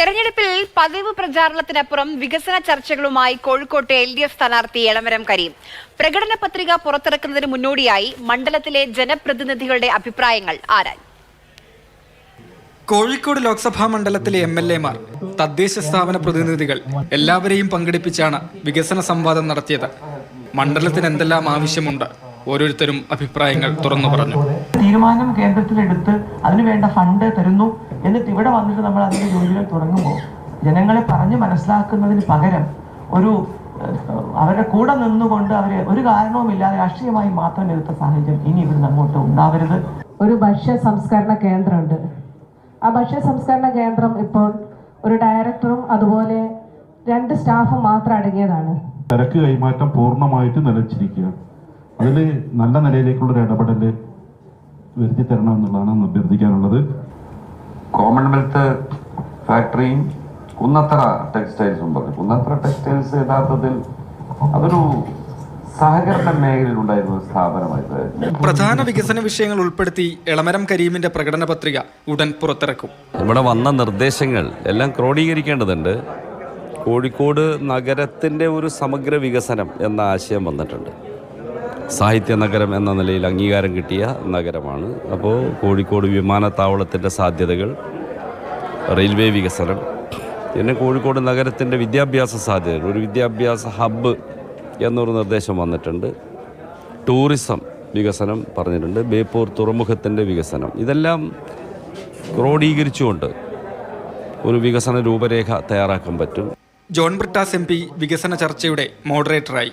തെരഞ്ഞെടുപ്പിൽ പതിവ് പ്രചാരണത്തിനപ്പുറം വികസന ചർച്ചകളുമായി കോഴിക്കോട്ടെ എൽ ഡി എഫ് സ്ഥാനാർത്ഥി എളമരം കരീം. പ്രകടന പത്രിക പുറത്തിറക്കുന്നതിന് മുന്നോടിയായി മണ്ഡലത്തിലെ ജനപ്രതിനിധികളുടെ അഭിപ്രായങ്ങൾ ആരാൻ കോഴിക്കോട് ലോക്സഭാ മണ്ഡലത്തിലെ എം എൽ എമാർ തദ്ദേശ സ്ഥാപന പ്രതിനിധികൾ എല്ലാവരെയും പങ്കെടുപ്പിച്ചാണ് വികസന സംവാദം നടത്തിയത്. മണ്ഡലത്തിന് എന്തെല്ലാം ആവശ്യമുണ്ട് ഓരോരുത്തരും അഭിപ്രായങ്ങൾ തുറന്നു പറഞ്ഞു. തീരുമാനം കേന്ദ്രത്തിലെടുത്ത് അതിന് വേണ്ട ഫണ്ട് തരുന്നു. എന്നിട്ട് ഇവിടെ വന്നിട്ട് നമ്മൾ അതിന്റെ ജോലികൾ തുടങ്ങുമ്പോൾ ജനങ്ങളെ പറഞ്ഞു മനസ്സിലാക്കുന്നതിന് പകരം ഒരു അവരുടെ കൂടെ നിന്നുകൊണ്ട് അവരെ ഒരു കാരണവുമില്ലാതെ രാഷ്ട്രീയമായി മാത്രം എടുത്ത സാഹചര്യം ഇനി ഇവിടുന്ന് അങ്ങോട്ട് ഉണ്ടാവരുത്. ഒരു ഭക്ഷ്യ സംസ്കരണ കേന്ദ്രമുണ്ട്. ആ ഭക്ഷ്യ സംസ്കരണ കേന്ദ്രം ഇപ്പോൾ ഒരു ഡയറക്ടറും അതുപോലെ രണ്ട് സ്റ്റാഫും മാത്രം അടങ്ങിയതാണ്. ചരക്ക് കൈമാറ്റം പൂർണമായിട്ട് നിലച്ചിരിക്കുക അതിൽ നല്ല നിലയിലേക്കുള്ള ഒരു ഇടപെടൽ വരുത്തി തരണം എന്നുള്ളതാണ് അഭ്യർത്ഥിക്കാനുള്ളത്. കോമൺവെൽത്ത് ഫാക്ടറിയും കുന്നത്തറ ടെക്സ്റ്റൈൽസും പറഞ്ഞു കുന്നത്തറ ടെക്സ്റ്റൈൽസ് യഥാർത്ഥത്തിൽ അതൊരു സഹകരണ പ്രധാന വികസന വിഷയങ്ങൾ ഉൾപ്പെടുത്തി എളമരം കരീമിന്റെ പ്രകടന പത്രിക ഉടൻ പുറത്തിറക്കും. ഇവിടെ വന്ന നിർദ്ദേശങ്ങൾ എല്ലാം ക്രോഡീകരിക്കേണ്ടതുണ്ട്. കോഴിക്കോട് നഗരത്തിന്റെ ഒരു സമഗ്ര വികസനം എന്ന ആശയം വന്നിട്ടുണ്ട്. സാഹിത്യ നഗരം എന്ന നിലയിൽ അംഗീകാരം കിട്ടിയ നഗരമാണ്. അപ്പോൾ കോഴിക്കോട് വിമാനത്താവളത്തിന്റെ സാധ്യതകൾ റെയിൽവേ വികസനം പിന്നെ കോഴിക്കോട് നഗരത്തിന്റെ വിദ്യാഭ്യാസ സാധ്യതകൾ. ഒരു വിദ്യാഭ്യാസ ഹബ്ബ് എന്നൊരു നിർദ്ദേശം വന്നിട്ടുണ്ട്. ടൂറിസം വികസനം പറഞ്ഞിട്ടുണ്ട്. ബേപ്പൂർ തുറമുഖത്തിന്റെ വികസനം. ഇതെല്ലാം ക്രോഡീകരിച്ചുകൊണ്ട് ഒരു വികസന രൂപരേഖ തയ്യാറാക്കാൻ പറ്റും. ജോൺ ബ്രിട്ടാസ് എം പി വികസന ചർച്ചയുടെ മോഡറേറ്ററായി